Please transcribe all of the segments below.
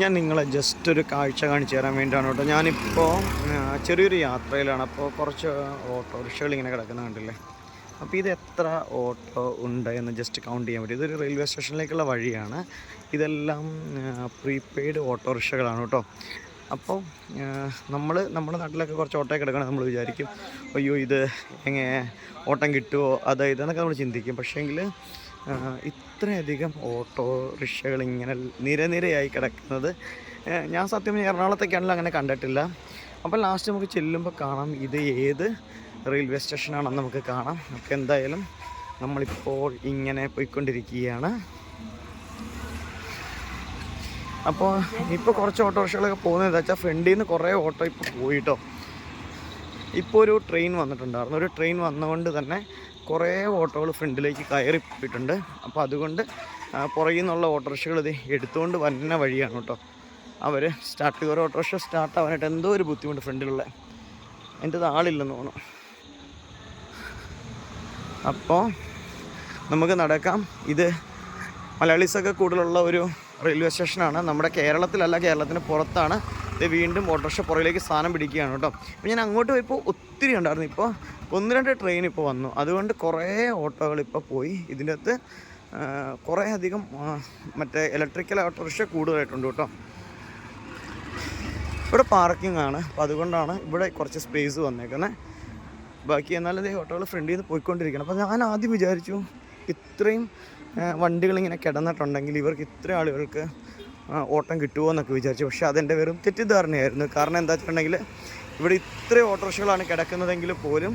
ഞാൻ നിങ്ങളെ ജസ്റ്റ് ഒരു കാഴ്ച കാണിച്ചു തരാൻ വേണ്ടിയാണ് കേട്ടോ. ഞാനിപ്പോൾ ചെറിയൊരു യാത്രയിലാണ്. അപ്പോൾ കുറച്ച് ഓട്ടോറിക്ഷകൾ ഇങ്ങനെ കിടക്കുന്ന കണ്ടില്ലേ? അപ്പോൾ ഇത് എത്ര ഓട്ടോ ഉണ്ട് എന്ന് ജസ്റ്റ് കൗണ്ട് ചെയ്യാൻ പറ്റും. ഇതൊരു റെയിൽവേ സ്റ്റേഷനിലേക്കുള്ള വഴിയാണ്. ഇതെല്ലാം പ്രീപെയ്ഡ് ഓട്ടോറിക്ഷകളാണ് കേട്ടോ. അപ്പോൾ നമ്മൾ നമ്മുടെ നാട്ടിലൊക്കെ കുറച്ച് ഓട്ടോ കിടക്കണം നമ്മൾ വിചാരിക്കും അയ്യോ ഇത് എങ്ങനെ ഓട്ടം കിട്ടുമോ അതായത് എന്നൊക്കെ നമ്മൾ ചിന്തിക്കും. പക്ഷേങ്കിൽ ഇത്രയധികം ഓട്ടോറിക്ഷകൾ ഇങ്ങനെ നിരനിരയായി കിടക്കുന്നത്. ഞാൻ സത്യം പറഞ്ഞാൽ എറണാകുളത്തൊക്കെയാണെങ്കിലും അങ്ങനെ കണ്ടിട്ടില്ല. അപ്പോൾ ലാസ്റ്റ് നമുക്ക് ചെല്ലുമ്പോൾ കാണാം ഇത് ഏത് റെയിൽവേ സ്റ്റേഷനാണെന്ന് നമുക്ക് കാണാം. അപ്പോൾ എന്തായാലും നമ്മളിപ്പോൾ ഇങ്ങനെ പോയിക്കൊണ്ടിരിക്കുകയാണ്. അപ്പോൾ ഇപ്പോൾ കുറച്ച് ഓട്ടോറിക്ഷകളൊക്കെ പോകുന്നത് എന്താ വെച്ചാൽ ഫ്രണ്ടിൽ നിന്ന് കുറേ ഓട്ടോ ഇപ്പോൾ പോയിട്ടോ. ഇപ്പോൾ ഒരു ട്രെയിൻ വന്നിട്ടുണ്ടായിരുന്നു. ഒരു ട്രെയിൻ വന്നുകൊണ്ട് തന്നെ കുറേ ഓട്ടോകൾ ഫ്രണ്ടിലേക്ക് കയറി പോയിട്ടുണ്ട് അപ്പോൾ അതുകൊണ്ട് പുറകിൽ നിന്നുള്ള ഓട്ടോറിക്ഷകൾ ഇത് എടുത്തുകൊണ്ട് വരുന്ന വഴിയാണ് കേട്ടോ. അവർ സ്റ്റാർട്ട് ചെയ്ത ഓട്ടോറിക്ഷ സ്റ്റാർട്ട് ആവാനായിട്ട് എന്തോ ഒരു ബുദ്ധിമുട്ട് ഫ്രണ്ടിലുള്ള എന്റെ ആളില്ലെന്ന് തോന്നുന്നു. അപ്പോൾ നമുക്ക് നടക്കാം. ഇത് മലയാളീസൊക്കെ കൂടുതലുള്ള ഒരു റെയിൽവേ സ്റ്റേഷനാണ്. നമ്മുടെ കേരളത്തിലല്ല കേരളത്തിന് പുറത്താണ്. ഇത് വീണ്ടും ഓട്ടോറിക്ഷ പുറകിലേക്ക് സ്ഥാനം പിടിക്കുകയാണ് കേട്ടോ. അപ്പോൾ ഞാൻ അങ്ങോട്ട് പോയപ്പോൾ ഒത്തിരി ഉണ്ടായിരുന്നു. ഇപ്പോൾ ഒന്ന് രണ്ട് ട്രെയിൻ ഇപ്പോൾ വന്നു. അതുകൊണ്ട് കുറേ ഓട്ടോകൾ ഇപ്പോൾ പോയി. ഇതിന്റെ അകത്ത് കുറേ അധികം മറ്റേ ഇലക്ട്രിക്കൽ ഓട്ടോറിക്ഷ കൂടുതലായിട്ടുണ്ട് കേട്ടോ. ഇവിടെ പാർക്കിംഗ് ആണ്. അപ്പോൾ അതുകൊണ്ടാണ് ഇവിടെ കുറച്ച് സ്പേസ് വന്നേക്കുന്നത് ബാക്കി എന്നാലും ഈ ഓട്ടോകൾ ഫ്രണ്ടിൽ നിന്ന് പോയിക്കൊണ്ടിരിക്കണം. അപ്പോൾ ഞാൻ ആദ്യം വിചാരിച്ചു ഇത്രയും വണ്ടികൾ ഇങ്ങനെ കിടന്നിട്ടുണ്ടെങ്കിൽ ഇവർക്ക് ഇത്രയും ആളുകൾക്ക് ഓട്ടം കിട്ടുമോ എന്നൊക്കെ വിചാരിച്ചു. പക്ഷേ അതെന്റെ വെറും തെറ്റിദ്ധാരണയായിരുന്നു. കാരണം എന്താ വെച്ചിട്ടുണ്ടെങ്കിൽ ഇവിടെ ഇത്രയും ഓട്ടോറിക്ഷകളാണ് കിടക്കുന്നതെങ്കിൽ പോലും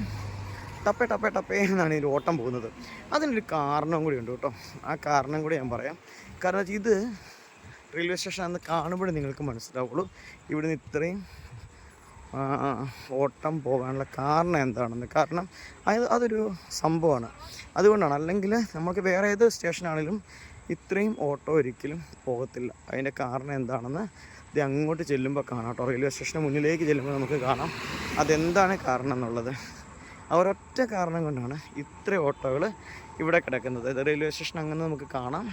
ടപ്പേ ടപ്പേ ടപ്പേ എന്നാണ് ഇതിൽ ഓട്ടം പോകുന്നത്. അതിനൊരു കാരണം കൂടി ഉണ്ട് കേട്ടോ. ആ കാരണം കൂടി ഞാൻ പറയാം. കാരണം ഇത് റെയിൽവേ സ്റ്റേഷൻ അന്ന് കാണുമ്പോഴേ നിങ്ങൾക്ക് മനസ്സിലാവുള്ളൂ. ഇവിടുന്ന് ഇത്രയും ഓട്ടം പോകാനുള്ള കാരണം എന്താണെന്ന്. കാരണം അത് അതൊരു സംഭവമാണ്. അതുകൊണ്ടാണ്. അല്ലെങ്കിൽ നമുക്ക് വേറെ ഏത് സ്റ്റേഷനാണെങ്കിലും ഇത്രയും ഓട്ടോ ഒരിക്കലും പോകത്തില്ല. അതിന്റെ കാരണം എന്താണെന്ന് ഇത് അങ്ങോട്ട് ചെല്ലുമ്പോൾ കാണാം കേട്ടോ. റെയിൽവേ സ്റ്റേഷന് മുന്നിലേക്ക് ചെല്ലുമ്പോൾ നമുക്ക് കാണാം. അതെന്താണ് കാരണം എന്നുള്ളത്. ആ ഒരൊറ്റ കാരണം കൊണ്ടാണ് ഇത്ര ഓട്ടോകൾ ഇവിടെ കിടക്കുന്നത്. റെയിൽവേ സ്റ്റേഷൻ അങ്ങനെ നമുക്ക് കാണാം.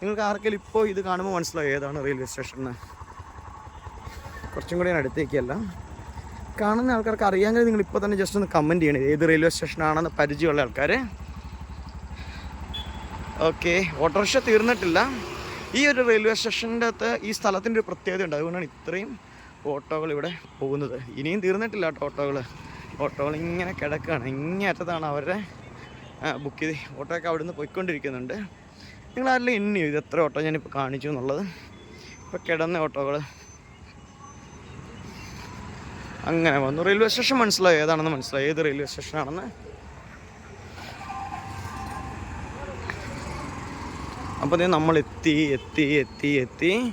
നിങ്ങൾക്ക് ആർക്കെങ്കിലും ഇപ്പോൾ ഇത് കാണുമ്പോൾ മനസ്സിലാവും ഏതാണ് റെയിൽവേ സ്റ്റേഷൻ എന്ന്. കുറച്ചും കൂടി ഞാൻ അടുത്തേക്കല്ല. കാണുന്ന ആൾക്കാർക്ക് അറിയാമെങ്കിൽ നിങ്ങൾ ഇപ്പോൾ തന്നെ ജസ്റ്റ് ഒന്ന് കമന്റ് ചെയ്യണം. ഏത് റെയിൽവേ സ്റ്റേഷനാണെന്ന് പരിചയമുള്ള ആൾക്കാർ ഓക്കെ ഓട്ടോറിക്ഷ തീർന്നിട്ടില്ല. ഈ ഒരു റെയിൽവേ സ്റ്റേഷന്റെ അകത്ത് ഈ സ്ഥലത്തിന്റെ ഒരു പ്രത്യേകത ഉണ്ട്. അതുകൊണ്ടാണ് ഇത്രയും ഓട്ടോകൾ ഇവിടെ പോകുന്നത്. ഇനിയും തീർന്നിട്ടില്ല കേട്ടോ ഓട്ടോകൾ. ഓട്ടോകൾ ഇങ്ങനെ കിടക്കുകയാണ്. ഇങ്ങേ അറ്റത്താണ് അവരുടെ ബുക്ക് ചെയ്ത്. ഓട്ടോ ഒക്കെ അവിടുന്ന് പോയിക്കൊണ്ടിരിക്കുന്നുണ്ട്. നിങ്ങൾ എണ്ണിയോ ഇത് എത്ര ഓട്ടോ ഞാനിപ്പോൾ കാണിച്ചു എന്നുള്ളത്. ഇപ്പോൾ കിടന്ന ഓട്ടോകൾ അങ്ങനെ വന്നു. റെയിൽവേ സ്റ്റേഷൻ മനസ്സിലായി. ഏതാണെന്ന് മനസ്സിലായി. ഏത് റെയിൽവേ സ്റ്റേഷനാണെന്ന് അപ്പോൾ ഇത് നമ്മൾ എത്തി എത്തി എത്തി എത്തി.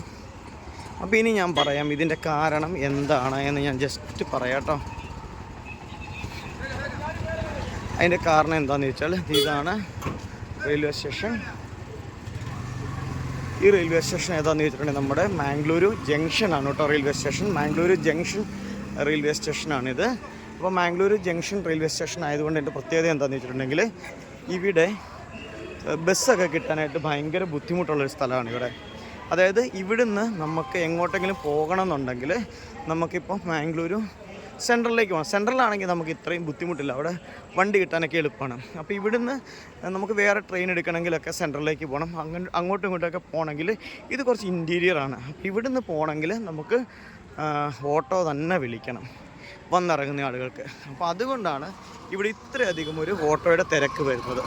അപ്പോൾ ഇനി ഞാൻ പറയാം ഇതിന്റെ കാരണം എന്താണ് എന്ന് ഞാൻ ജസ്റ്റ് പറയാട്ടോ. അതിന്റെ കാരണം എന്താണെന്ന് വെച്ചാൽ ഇതാണ് റെയിൽവേ സ്റ്റേഷൻ ഈ റെയിൽവേ സ്റ്റേഷൻ ഏതാണെന്ന് വെച്ചിട്ടുണ്ടെങ്കിൽ നമ്മുടെ മാംഗ്ലൂരു ജംഗ്ഷനാണ് കേട്ടോ railway station Mangaluru junction railway സ്റ്റേഷനാണിത് അപ്പോൾ മാംഗ്ലൂരു ജംഗ്ഷൻ റെയിൽവേ സ്റ്റേഷൻ ആയതുകൊണ്ട് എന്റെ പ്രത്യേകത എന്താണെന്ന് വെച്ചിട്ടുണ്ടെങ്കിൽ ഇവിടെ ബസ്സൊക്കെ കിട്ടാനായിട്ട് ഭയങ്കര ബുദ്ധിമുട്ടുള്ളൊരു സ്ഥലമാണ് ഇവിടെ. അതായത് ഇവിടുന്ന് നമുക്ക് എങ്ങോട്ടെങ്കിലും പോകണമെന്നുണ്ടെങ്കിൽ നമുക്കിപ്പോൾ മാംഗ്ലൂരു സെൻട്രലിലേക്ക് പോകാം സെൻട്രലാണെങ്കിൽ നമുക്ക് ഇത്രയും ബുദ്ധിമുട്ടില്ല. അവിടെ വണ്ടി കിട്ടാനൊക്കെ എളുപ്പമാണ്. അപ്പോൾ ഇവിടുന്ന് നമുക്ക് വേറെ ട്രെയിൻ എടുക്കണമെങ്കിലൊക്കെ സെൻട്രലിലേക്ക് പോകണം. അങ്ങനെ അങ്ങോട്ടും ഇങ്ങോട്ടൊക്കെ പോകണമെങ്കിൽ ഇത് കുറച്ച് ഇന്റീരിയറാണ് അപ്പോൾ ഇവിടുന്ന് പോകണമെങ്കിൽ നമുക്ക് ഓട്ടോ തന്നെ വിളിക്കണം. വന്നിറങ്ങുന്ന ആളുകൾക്ക്. അപ്പോൾ അതുകൊണ്ടാണ് ഇവിടെ ഇത്രയധികം ഒരു ഓട്ടോയുടെ തിരക്ക് വരുന്നത്.